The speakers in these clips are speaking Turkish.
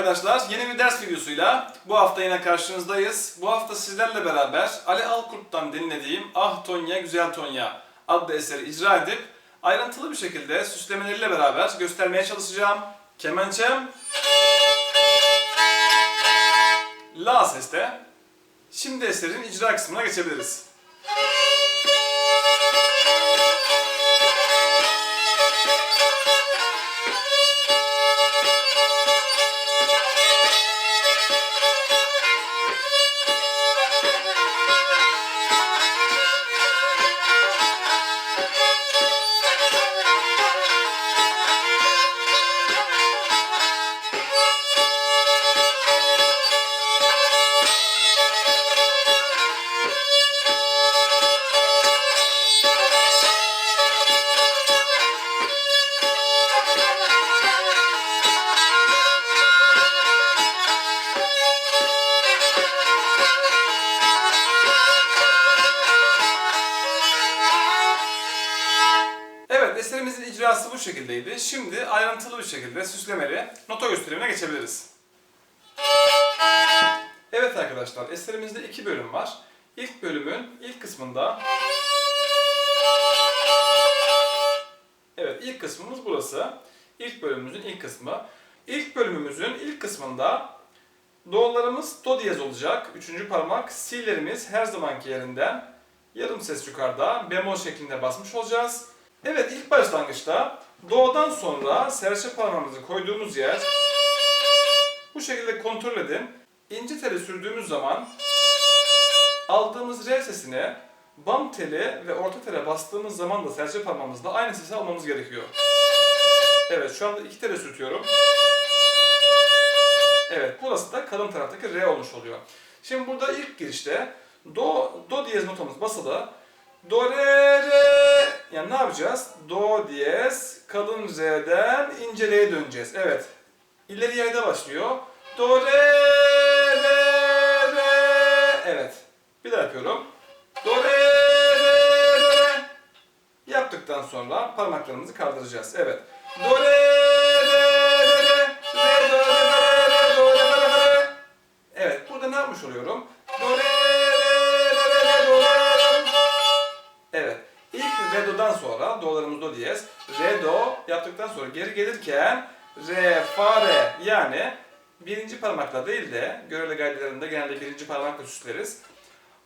arkadaşlar, yeni bir ders videosuyla bu hafta yine karşınızdayız. Bu hafta sizlerle beraber Ali Alkurt'tan dinlediğim Ah Tonya Güzel Tonya adlı eseri icra edip ayrıntılı bir şekilde süslemeleriyle beraber göstermeye çalışacağım. Kemençem La seste. Şimdi eserin icra kısmına geçebiliriz. Şekildeydi. Şimdi ayrıntılı bir şekilde süslemeli nota gösterimine geçebiliriz. Evet arkadaşlar, eserimizde iki bölüm var. İlk bölümün ilk kısmında Evet, ilk kısmımız burası. İlk bölümümüzün ilk kısmı. İlk bölümümüzün ilk kısmında do'larımız do diyez olacak. Üçüncü parmak. Si'lerimiz her zamanki yerinden yarım ses yukarıda bemol şeklinde basmış olacağız. Evet ilk başlangıçta do'dan sonra serçe parmağımızı koyduğumuz yer bu şekilde kontrol edin. İnce teli sürdüğümüz zaman aldığımız re sesini bam teli ve orta tele bastığımız zaman da serçe parmağımızla aynı sesi almamız gerekiyor. Evet şu anda iki tele sürtüyorum. Evet burası da kalın taraftaki re olmuş oluyor. Şimdi burada ilk girişte do, do diyez notamız basılı. Do re re yani ne yapacağız? Do diyez kalın re'den ince re'ye döneceğiz. Evet. İleri yayda başlıyor. Do re re re. Evet. Bir daha yapıyorum. Do re re re. Yaptıktan sonra parmaklarımızı kaldıracağız. Evet. Do re İlk re do'dan sonra do'larımız do diyez. Re do yaptıktan sonra geri gelirken re fa re yani birinci parmakla değil de göreli gaydelerinde genelde birinci parmakla süsleriz.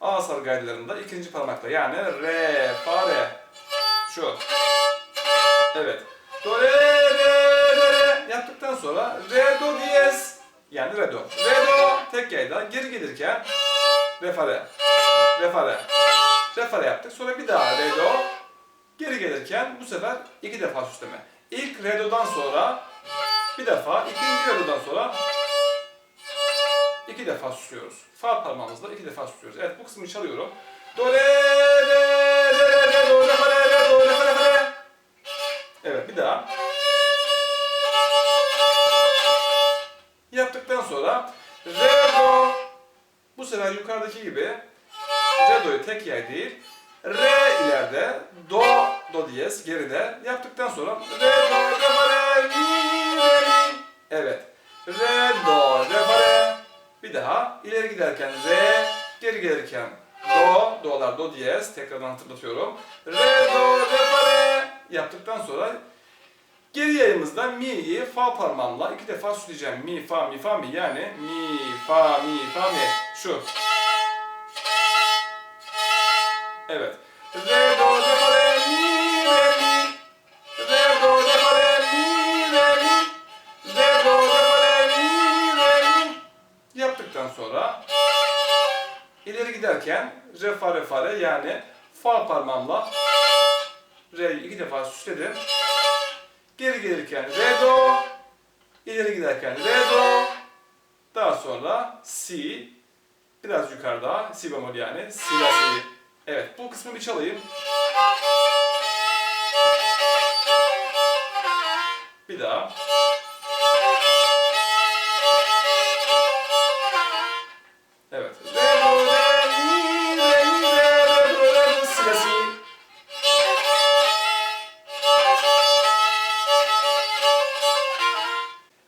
A sarı gaydelerinde ikinci parmakla yani re fa re şu. Evet. Do re re re re yaptıktan sonra re do diyez yani re do. Re do tek yayda geri gelirken re fa re. Re fa re. Re fa re yaptık. Sonra bir daha re do. Geri gelirken bu sefer iki defa süsleme. İlk re do'dan sonra bir defa, ikinci re do'dan sonra iki defa süslüyoruz. Fa parmağımızla iki defa süslüyoruz. Evet bu kısmı çalıyorum. Do re re re re do re fa re re do re fa re fa re. Evet bir daha. Yaptıktan sonra re do bu sefer yukarıdaki gibi re do'yu tek yay değil re ileride do do diyez geride. Yaptıktan sonra re do re fa re mi re mi. Evet. Re do re fa re. Bir daha ileri giderken re geri gelirken do do'lar do diyez. Tekrardan hatırlatıyorum. Re do re fa re. Yaptıktan sonra Geri yayımızda mi'yi fa parmağımla iki defa süsleyeceğim. Mi, fa, mi, fa, mi. Yani mi, fa, mi, fa, mi. Şu. Evet. Re, do, re, fa, re, mi, re, mi. Re, do, re, fa, re, mi, re, mi. Re, do, re, fa, re, mi, re, mi. Yaptıktan sonra ileri giderken re, fa, re, fa, re yani fa parmağımla re'yi iki defa süsledim. Geri gelirken re do, ileri giderken re do, daha sonra si, biraz yukarıda si bemol yani si la si. Evet bu kısmı bir çalayım. Bir daha. Evet.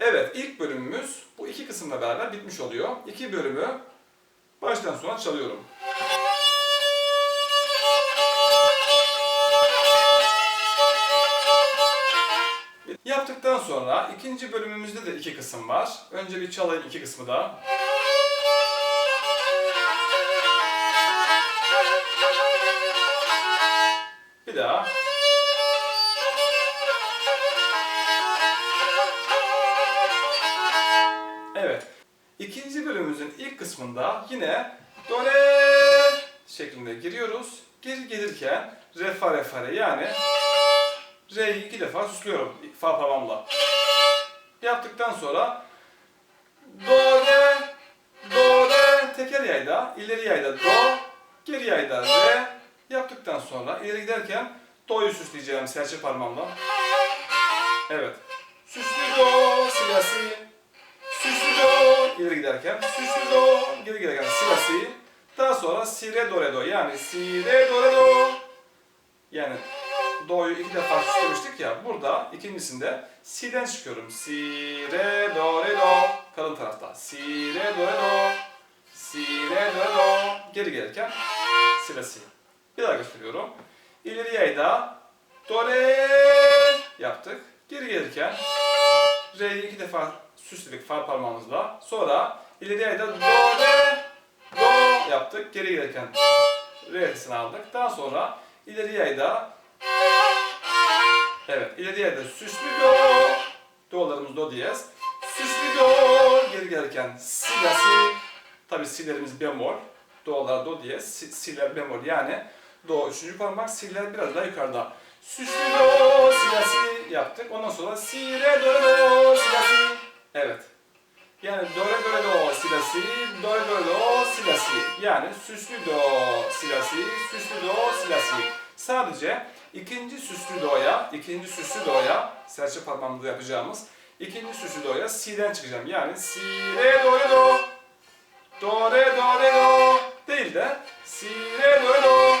Evet, ilk bölümümüz Bu iki kısımla beraber bitmiş oluyor. İki bölümü baştan sona çalıyorum. Yaptıktan sonra ikinci bölümümüzde de iki kısım var. Önce bir çalayım iki kısmı da. Bir daha. Evet. İkinci bölümümüzün ilk kısmında yine do re şeklinde giriyoruz. Geri gelirken re fa re fa re yani re'yi iki defa süslüyorum fa parmağımla. Yaptıktan sonra do re do re teker yayda ileri yayda do geri yayda re yaptıktan sonra ileri giderken do'yu süsleyeceğim serçe parmağımla. Evet. Süslü do si la si Süslü do ileri giderken, süslü do geri giderken si la si. Daha sonra si re do re do yani si re do re do. Yani do'yu iki defa süslemiştik ya. Burada ikincisinde si'den çıkıyorum. Si re do re do kalın tarafta. Si re do re do. Si re do re do. Geri gelirken si la si. Bir daha gösteriyorum. İleri yayda do re yaptık. Geri gelirken Re'yi iki defa süsledik far parmağımızla. Sonra ileri yayda do re do yaptık. Geri gelirken re aldık. Daha sonra ileri yayda evet ileri yayda süslü do do'larımız do diyez. Süslü do geri gelirken si la si tabi si'lerimiz bemol. Do'lar do diyez. Si, si'ler bemol yani do üçüncü parmak si'ler biraz daha yukarıda. Süslü do si la si yaptık. Ondan sonra si re do do si la si. Evet. Yani do re do re do si la si, do re do re do si la si. Yani süslü do si la si, süslü do si la si. Sadece ikinci süslü do'ya, ikinci süslü do'ya, serçe parmağımızda yapacağımız ikinci süslü do'ya si'den çıkacağım. Yani si re do re do, do re do re do değil de si re do re do.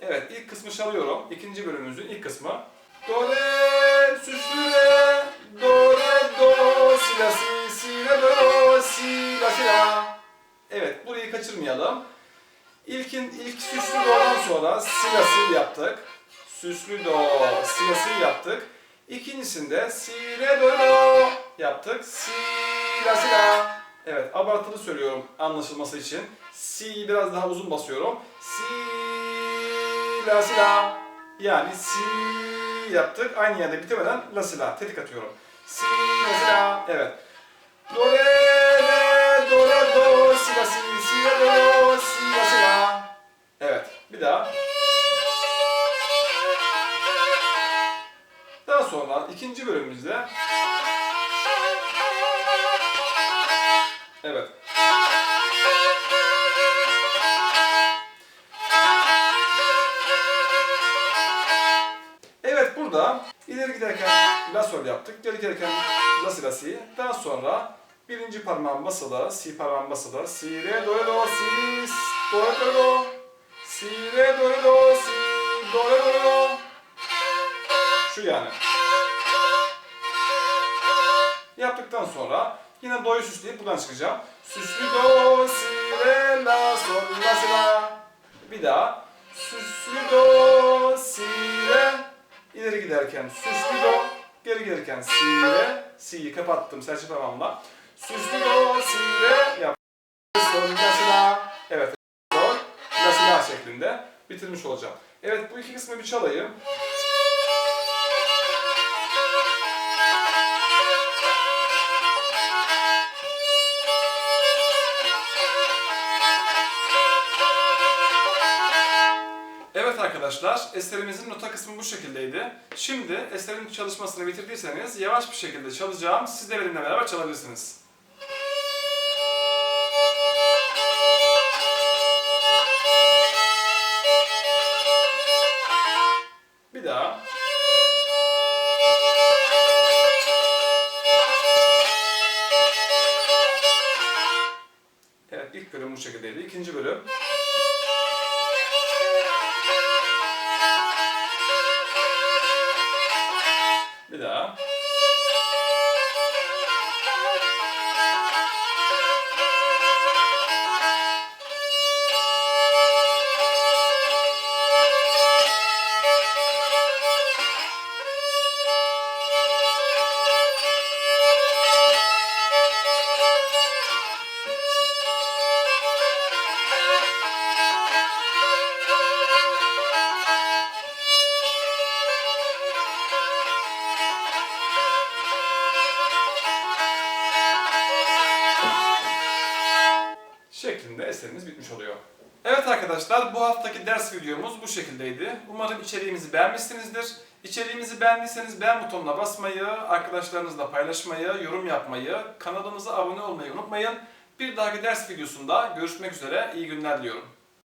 Evet ilk kısmı çalıyorum. İkinci bölümümüzün ilk kısmı. Do re Kaçırmayalım. İlkin ilk süslü do'dan sonra si la si yaptık. Süslü do si la si yaptık. İkincisinde si re do do yaptık. Si la si la. Evet abartılı söylüyorum anlaşılması için. Si biraz daha uzun basıyorum. Si la si la. Yani si yaptık. Aynı yerde bitemeden la si la. Tetik atıyorum. Si la si la. Evet. Do re re do re do si la si Evet. Bir daha. Daha sonra ikinci bölümümüzde Evet. Evet burada ileri giderken la sol yaptık. Geri giderken la si la si. Daha sonra birinci parmağım basılı, si parmağım basılı. Si re do re do si do re do do. Si re do re do si do re do re do. Şu yani. Yaptıktan sonra yine do'yu süsleyip buradan çıkacağım. Süslü do, si, re, la, sol, la, si, la. Bir daha. Süslü do, si, re. İleri giderken süslü do, geri gelirken si, re. Si'yi kapattım serçe parmağımla. Süslü do, si, re. Yap. Sol, la, si, la. Evet. Sol, la, si, la şeklinde bitirmiş olacağım. Evet bu iki kısmı bir çalayım. Evet arkadaşlar, eserimizin nota kısmı bu şekildeydi. Şimdi eserin çalışmasını bitirdiyseniz yavaş bir şekilde çalacağım. Siz de benimle beraber çalabilirsiniz. İkinci bölüm. Bir daha. şeklinde eserimiz bitmiş oluyor. Evet arkadaşlar bu haftaki ders videomuz bu şekildeydi. Umarım içeriğimizi beğenmişsinizdir. İçeriğimizi beğendiyseniz beğen butonuna basmayı, arkadaşlarınızla paylaşmayı, yorum yapmayı, kanalımıza abone olmayı unutmayın. Bir dahaki ders videosunda görüşmek üzere, iyi günler diliyorum.